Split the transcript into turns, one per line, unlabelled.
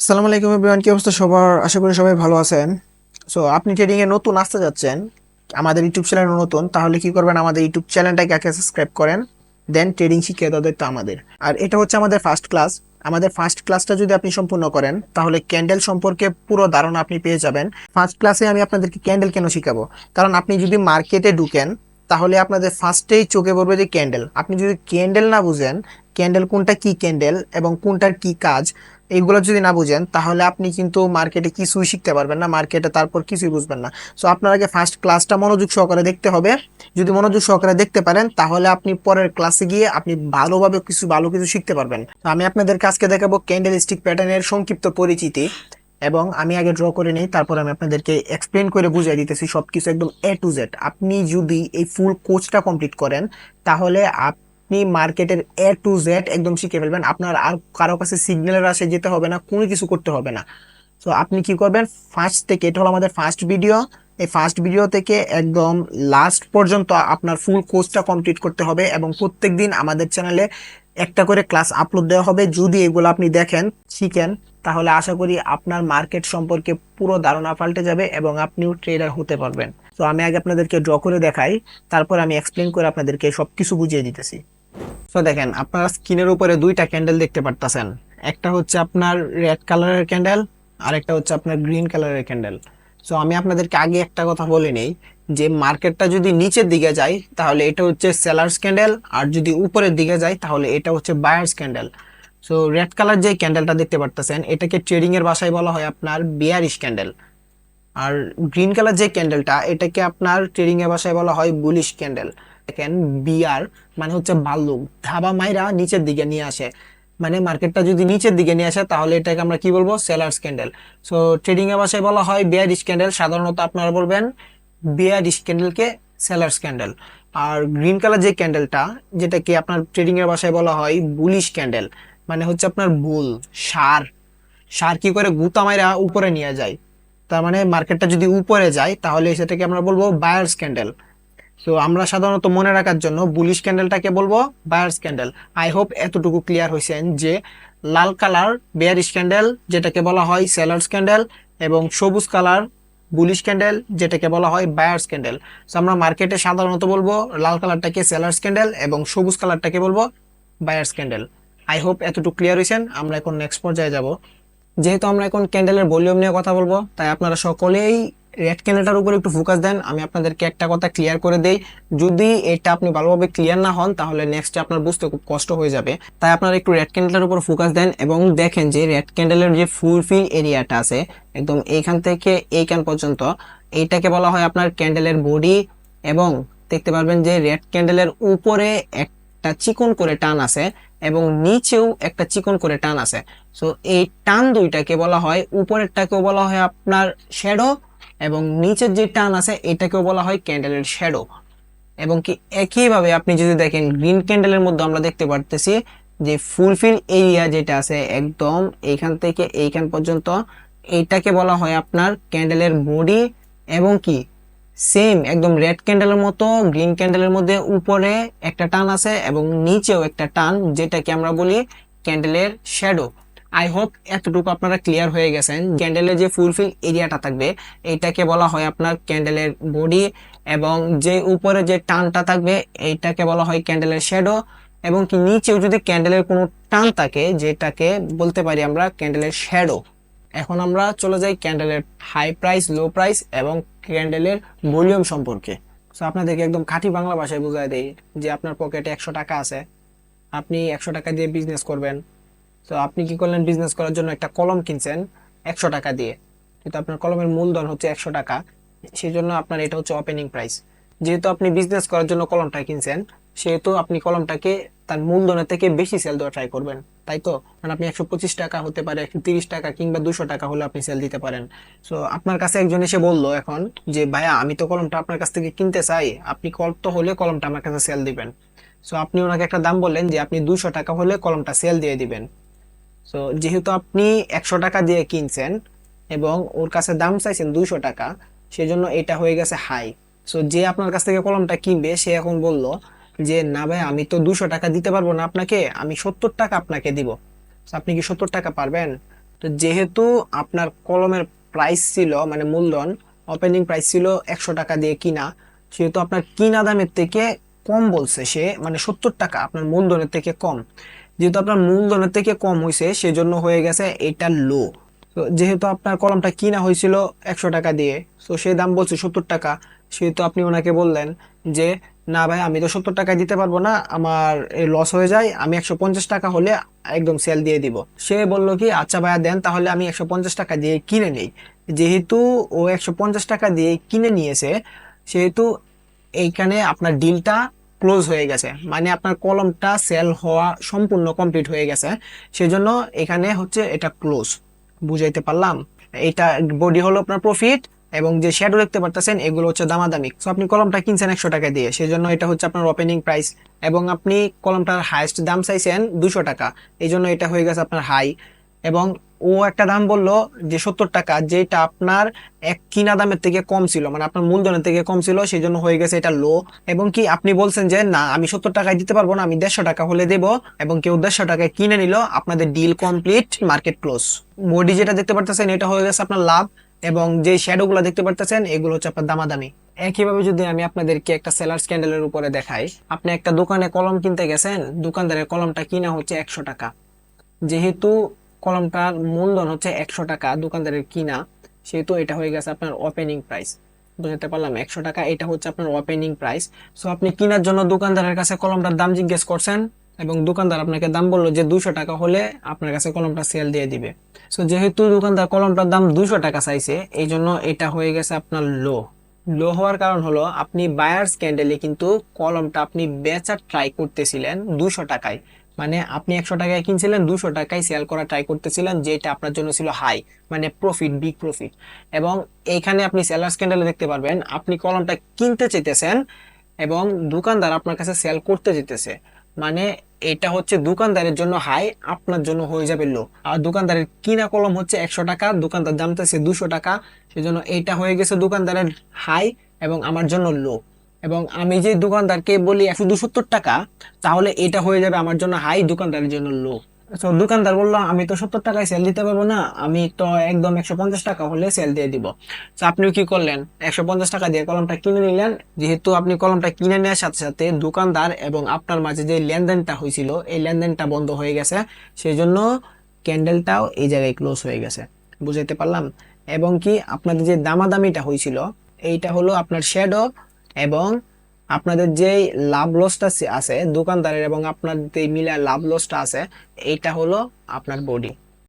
আসসালামু আলাইকুম এভরিওয়ান কি অবস্থা সবার? আশা করি সবাই ভালো আছেন। সো আপনি ট্রেডিংয়ে নতুন আসতে যাচ্ছেন, আমাদের ইউটিউব চ্যানেল নতুন, তাহলে কি করবেন? আমাদের ইউটিউব চ্যানেলটাকে আগে সাবস্ক্রাইব করেন দেন ট্রেডিং শিখিয়ে দেওয়া তো আমাদের। আর এটা হচ্ছে আমাদের ফার্স্ট ক্লাস আমাদের ফার্স্ট ক্লাসটা যদি আপনি সম্পূর্ণ করেন, তাহলে ক্যান্ডেল সম্পর্কে পুরো ধারণা আপনি পেয়ে যাবেন। ফার্স্ট ক্লাসে আমি আপনাদেরকে ক্যান্ডেল কেন শিখাবো? কারণ আপনি যদি মার্কেটে ঢুকেন, তাহলে আপনাদের ফার্স্টেই চোখে পড়বে যে ক্যান্ডেল আপনি যদি ক্যান্ডেল না বুঝেন ক্যান্ডেল কোনটা কি ক্যান্ডেল এবং কোনটার কি কাজ এইগুলো যদি না বুঝেন, তাহলে আপনি কিন্তু মার্কেটে কিছুই শিখতে পারবেন না মার্কেটে তারপর কিছুই বুঝবেন না। সো আপনার আগে ফার্স্ট ক্লাসটা মনোযোগ সহকারে দেখতে হবে। যদি মনোযোগ সহকারে দেখতে পারেন, তাহলে আপনি পরের ক্লাসে গিয়ে আপনি ভালোভাবে কিছু, ভালো কিছু শিখতে পারবেন। আমি আপনাদের কাছকে দেখাবো ক্যান্ডেল স্টিক প্যাটার্নের সংক্ষিপ্ত পরিচিতি এবং আমি আগে ড্র করে নিই, তারপর আমি আপনাদেরকে এক্সপ্লেন করে বুঝিয়ে দিতেছি সবকিছু একদম এ টু জেড আপনি যদি এই ফুল কোর্সটা কমপ্লিট করেন, তাহলে আপনি মার্কেটের এ টু জেড একদম শিখে ফেলবেন। আপনার আর কারও কাছে সিগন্যালের আসে যেতে হবে না, কোনো কিছু করতে হবে না। তো আপনি কি করবেন? ফার্স্ট থেকে, এটা হলো আমাদের ফার্স্ট ভিডিও এই ফার্স্ট ভিডিও থেকে একদম লাস্ট পর্যন্ত আপনার ফুল কোর্সটা কমপ্লিট করতে হবে এবং প্রত্যেক দিন আমাদের চ্যানেলে একটা করে ক্লাস আপলোড দেওয়া হবে। যদি এগুলো আপনি দেখেন, শিখেন, তাহলে আশা করি আপনার মার্কেট সম্পর্কে পুরো ধারণা পাল্টে যাবে এবং আপনিও ট্রেডার হতে পারবেন। তো আমি আগে আপনাদেরকে ড্র করে দেখাই, তারপর আমি এক্সপ্লেন করে আপনাদেরকে সবকিছু বুঝিয়ে দিতেছি। তো দেখেন, আপনারা স্ক্রিনের উপরে দুইটা ক্যান্ডেল দেখতে পারতেছেন। একটা হচ্ছে আপনার রেড কালারের ক্যান্ডেল আর একটা হচ্ছে আপনার গ্রিন কালারের ক্যান্ডেল সো আমি আপনাদেরকে আগে একটা কথা বলে নেই, যে মার্কেটটা যদি নিচের দিকে যায়, তাহলে এটা হচ্ছে সেলার্স ক্যান্ডেল আর যদি উপরের দিকে যায়, তাহলে এটা হচ্ছে buyers candle so red colour যে ক্যান্ডেলটা দেখতে পারতেছেন, এটাকে ট্রেডিং এর ভাষায় বলা হয় আপনার বিয়ারিশ ক্যান্ডেল আর গ্রিন কালার যে ক্যান্ডেলটা এটাকে আপনার ট্রেডিং এর ভাষায় বলা হয় বুলিশ ক্যান্ডেল দেখেন বিয়ার মানে হচ্ছে ভাল্লুক ধাবা মাইরা নিচের দিকে নিয়ে আসে। মানে মার্কেটটা যদি নিচের দিকে নিয়ে আসে, তাহলে এটাকে আমরা কি বলব? Sellers candle. সো ট্রেডিং এর ভাষায় বলা হয় বিয়ারিশ ক্যান্ডেল সাধারণত আপনারা বলবেন বিয়ারিশ ক্যান্ডেলকে সেলার্স ক্যান্ডেল। আর গ্রিন কালার যে ক্যান্ডেলটা যেটাকে আপনার ট্রেডিং এর ভাষায় বলা হয় বুলিশ ক্যান্ডেল মানে হচ্ছে আপনার বুল সার। সার কি করে? গুতা মাইরা উপরে নিয়ে যায়। তার মানে মার্কেটটা যদি উপরে যায়, তাহলে সেটাকে আমরা বলব বায়ার্স ক্যান্ডেল তো আমরা সাধারণত মনে রাখার জন্য বুলিশ ক্যান্ডেলটাকে বলব বায়ার্স ক্যান্ডেল আই হোপ এতটুকু ক্লিয়ার হয়েছেন যে লাল কালার বেয়ারিশ ক্যান্ডেল যেটাকে বলা হয় সেলার্স ক্যান্ডেল এবং সবুজ কালার বুলিশ ক্যান্ডেল যেটাকে বলা হয় বায়ার্স ক্যান্ডেল সো আমরা মার্কেটে সাধারণত বলব লাল কালারটাকে সেলার্স ক্যান্ডেল এবং সবুজ কালারটাকে বলব বায়ার্স ক্যান্ডেল আই হোপ এতটুকু ক্লিয়ার হয়েছেন আমরা এখন নেক্সট পর্যায়ে যাব। যেহেতু আমরা এখন ক্যান্ডেলের ভলিউম নিয়ে কথা বলব, তাই আপনারা সকলেই রেড ক্যান্ডেলটার উপর একটু ফোকাস দেন, আমি আপনাদেরকে একটা কথা ক্লিয়ার করে দেই। যদি এটা আপনি ভালোভাবে ক্লিয়ার না হন, তাহলে নেক্সটে আপনার বুঝতে খুব কষ্ট হয়ে যাবে। তাই আপনারা একটু রেড ক্যান্ডেলের উপর ফোকাস দেন এবং দেখেন যে রেড ক্যান্ডেলের যে ফুলফিল এরিয়াটা আছে, একদম এইখান থেকে এইখান পর্যন্ত, এইটাকে বলা হয় আপনার ক্যান্ডেলের বডি এবং দেখতে পারবেন যে রেড ক্যান্ডেলের উপরে একটা চিকন করে টান আছে এবং নিচেও একটা চিকন করে টান আছে। সো এই টান দুইটাকে বলা হয়, উপরেরটাকেও বলা হয় আপনার শ্যাডো এবং নিচের যে টান আছে, এটাকেও বলা হয় ক্যান্ডেলের শ্যাডো। এবং কি একইভাবে আপনি যদি দেখেন, গ্রিন ক্যান্ডেলের মধ্যে আমরা দেখতে পারতেছি যে ফুলফিল এরিয়া যেটা আছে, একদম এইখান থেকে এইখান পর্যন্ত এইটাকে বলা হয় আপনার ক্যান্ডেলের বডি এবং কি, সেম একদম রেড ক্যান্ডেলের মতো, গ্রিন ক্যান্ডেলের মধ্যে উপরে একটা টান আছে এবং নিচেও একটা টান, যেটাকে আমরা বলি ক্যান্ডেলের শ্যাডো। আই হোপ এতটুকু আপনারা ক্লিয়ার হয়ে গেছেন। ক্যান্ডেলের যে ফুলফিল এরিয়াটা থাকবে এইটাকে বলা হয় আপনার ক্যান্ডেলের বডি এবং যে উপরে যে টানটা থাকবে এইটাকে বলা হয় ক্যান্ডেলের শ্যাডো এবং কি নিচেও যদি ক্যান্ডেলের কোনো টান থাকে, যেটাকে বলতে পারি আমরা ক্যান্ডেলের শ্যাডো এখন আমরা চলে যাই ক্যান্ডেলের হাই প্রাইস লো প্রাইস এবং ক্যান্ডেলের ভলিউম সম্পর্কে। সো আপনাদেরকে একদম খাঁটি বাংলা ভাষায় বোঝায় দেই যে আপনার পকেটে একশো টাকা আছে। আপনি একশো টাকা দিয়ে বিজনেস করবেন। তো আপনি কি করলেন? বিজনেস করার জন্য একটা কলম কিনছেন একশো টাকা দিয়ে। কিন্তু আপনার কলমের মূলধন হচ্ছে একশো টাকা। সেই জন্য আপনার এটা হচ্ছে ওপেনিং প্রাইস যেহেতু আপনি বিজনেস করার জন্য কলমটা কিনছেন, সেহেতু আপনি কলমটাকে তার মূলধনের থেকে বেশি সেল দেওয়া ট্রাই করবেন। তাই তো? কারণ আপনি একশো পঁচিশ টাকা হতে পারে, একশো তিরিশ টাকা কিংবা দুশো টাকা হলে আপনি সেল দিতে পারেন। সো আপনার কাছে একজন এসে বলল এখন যে, ভাইয়া, আমি তো কলমটা আপনার কাছ থেকে কিনতে চাই। আপনি কত হলে কলমটা আমার কাছে সেল দিবেন। সো আপনি ওনাকে একটা দাম বললেন যে, আপনি দুশো টাকা হলে কলমটা সেল দিয়ে দিবেন। সো যেহেতু আপনি একশো টাকা দিয়ে কিনছেন এবং ওর কাছে দাম চাইছেন দুইশো টাকা, সেজন্য এটা হয়ে গেছে হাই সো যে আপনার কাছ থেকে কলমটা কিনবে, সে এখন বলল যে, না ভাই, আমি তো দুশো টাকা দিতে পারব না আপনাকে, আমি সত্তর টাকা আপনাকে দিব। আপনি কি সত্তর টাকা পারবেন? তো যেহেতু আপনার কলমের প্রাইস ছিল মানে মূলধন ওপেনিং প্রাইস ছিল একশো টাকা দিয়ে কিনা, সেহেতু আপনার কিনা দামের থেকে কম বলছে সে মানে সত্তর টাকা, আপনার মূলধনের থেকে কম। যেহেতু আপনার মূলধনের থেকে কম হয়েছে সেজন্য হয়ে গেছে এটা লো তো যেহেতু আপনার কলমটা কিনা হয়েছিল একশো টাকা দিয়ে, তো সে দাম বলছে সত্তর টাকা। সেহেতু আপনি ওনাকে বললেন যে, না ভাই, আমি তো সত্তর টাকায় দিতে পারব না, আমার লস হয়ে যায়, আমি একশো পঞ্চাশ টাকা হলে একদম সেল দিয়ে দিব। সে বলল কি আচ্ছা ভাইয়া, দেন তাহলে আমি একশো পঞ্চাশ টাকা দিয়ে কিনে নেই। যেহেতু ও একশো পঞ্চাশ টাকা দিয়ে কিনে নিয়েছে, সেহেতু এইখানে আপনার ডিলটা ক্লোজ হয়ে গেছে। মানে আপনার কলমটা সেল হওয়া সম্পূর্ণ কমপ্লিট হয়ে গেছে। সেজন্য এখানে হচ্ছে এটা ক্লোজ বুঝাইতে পারলাম? এটা বডি হলো আপনার প্রফিট এবং যে শ্যাডো দেখতে পারতেছেন, এগুলো হচ্ছে দামাদামি। সো আপনি কলমটা কিনছেন একশো টাকা দিয়ে। সেজন্য এটা হচ্ছে আপনার ওপেনিং প্রাইস এবং আপনি কলমটার হাইয়েস্ট দাম চাইছেন দুশো টাকা। এই জন্য এটা হয়ে গেছে আপনার হাই এবং ও একটা দাম বলল যে সত্তর টাকা, যেটা আপনার এক কিনা দামের থেকে কম ছিল মানে আপনার মূলধনের থেকে কম ছিল সেই জন্য হয়ে গেছে এটা লো এবং কি আপনি বলছেন যে, না, আমি সত্তর টাকায় দিতে পারব না, আমি দেড়শো টাকা হলে দেবো। এবং কেউ দেড়শো টাকায় কিনে নিল, আপনাদের deal complete market close body যেটা দেখতে পারতেছেন, এটা হয়ে গেছে আপনার লাভ, এবং যে শ্যাডো গুলো দেখতে পারতেছেন, এগুলো হচ্ছে আপনার দামাদামি। একইভাবে যদি আমি আপনাদেরকে একটা সেলার স্ক্যান্ডেলের উপরে দেখাই, আপনি একটা দোকানে কলম কিনতে গেছেন, দোকানদারের কলমটা কিনা হচ্ছে একশো টাকা। যেহেতু কলমটার মূলধন হচ্ছে একশো টাকা, দোকানদারের কিনা, সেহেতু এটা হয়ে গেছে আপনার ওপেনিং প্রাইস বুঝতে পারলাম, একশো টাকা, এটা হচ্ছে আপনার ওপেনিং প্রাইস সো আপনি কেনার জন্য দোকানদারের কাছে কলমটার দাম জিজ্ঞেস করছেন এবং দোকানদার আপনাকে দাম বলল যে দুশো টাকা হলে আপনার কাছে কলমটা সেল দিয়ে দিবে। সো যেহেতু দোকানদার কলমটার দাম দুশো টাকা চাইছে, এই জন্য এটা হয়ে গেছে আপনার লো লো হওয়ার কারণ হলো আপনি বায়ার্স ক্যান্ডেলে কিন্তু কলমটা আপনি বেচার ট্রাই করতেছিলেন দুশো টাকায়। মানে আপনি একশো টাকায় কিনছিলেন, দুশো টাকায় সেল করা ট্রাই করতেছিলেন, যেটা আপনার জন্য ছিল হাই মানে প্রফিট বিগ প্রফিট এবং এইখানে আপনি সেলার্স ক্যান্ডেলে দেখতে পারবেন, আপনি কলমটা কিনতে চাইতেছেন এবং দোকানদার আপনার কাছে সেল করতে যেতেছে মানে এটা হচ্ছে দোকানদারের জন্য হাই আপনার জন্য হয়ে যাবে লো আর দোকানদারের কিনা কলম হচ্ছে একশো টাকা, দোকানদার জানতেছে দুশো টাকা, সেজন্য এটা হয়ে গেছে দোকানদারের হাই এবং আমার জন্য লো এবং আমি যে দোকানদারকে বলি একশো সত্তর টাকা, তাহলে এটা হয়ে যাবে আমার জন্য হাই দোকানদারের জন্য লো তো দোকানদার বলল, আমি তো সত্তর টাকায় সেল দিতে পারব না, আমি তো একদম একশো পঞ্চাশ টাকা হলে সেল দিয়ে দিব। তো আপনিও কি করলেন? একশো পঞ্চাশ টাকা দিয়ে কলমটা কিনে নিলেন। যেহেতু আপনি কলমটা কিনে নেওয়ার সাথে সাথে দোকানদার এবং আপনার মাঝে যে লেনদেনটা হয়েছিল, এই লেনদেনটা বন্ধ হয়ে গেছে। সেই জন্য ক্যান্ডেলটাও এই জায়গায় ক্লোজ হয়ে গেছে। বুঝাইতে পারলাম? এবং কি আপনাদের যে দামাদামিটা হয়েছিল, এইটা হলো আপনার শ্যাডো এবং আপনাদের যে লাভ লসটা আছে, দোকানদারের এবং আপনাদের মিলে লাভ লসটা আছে, এইটা হলো আপনার বডি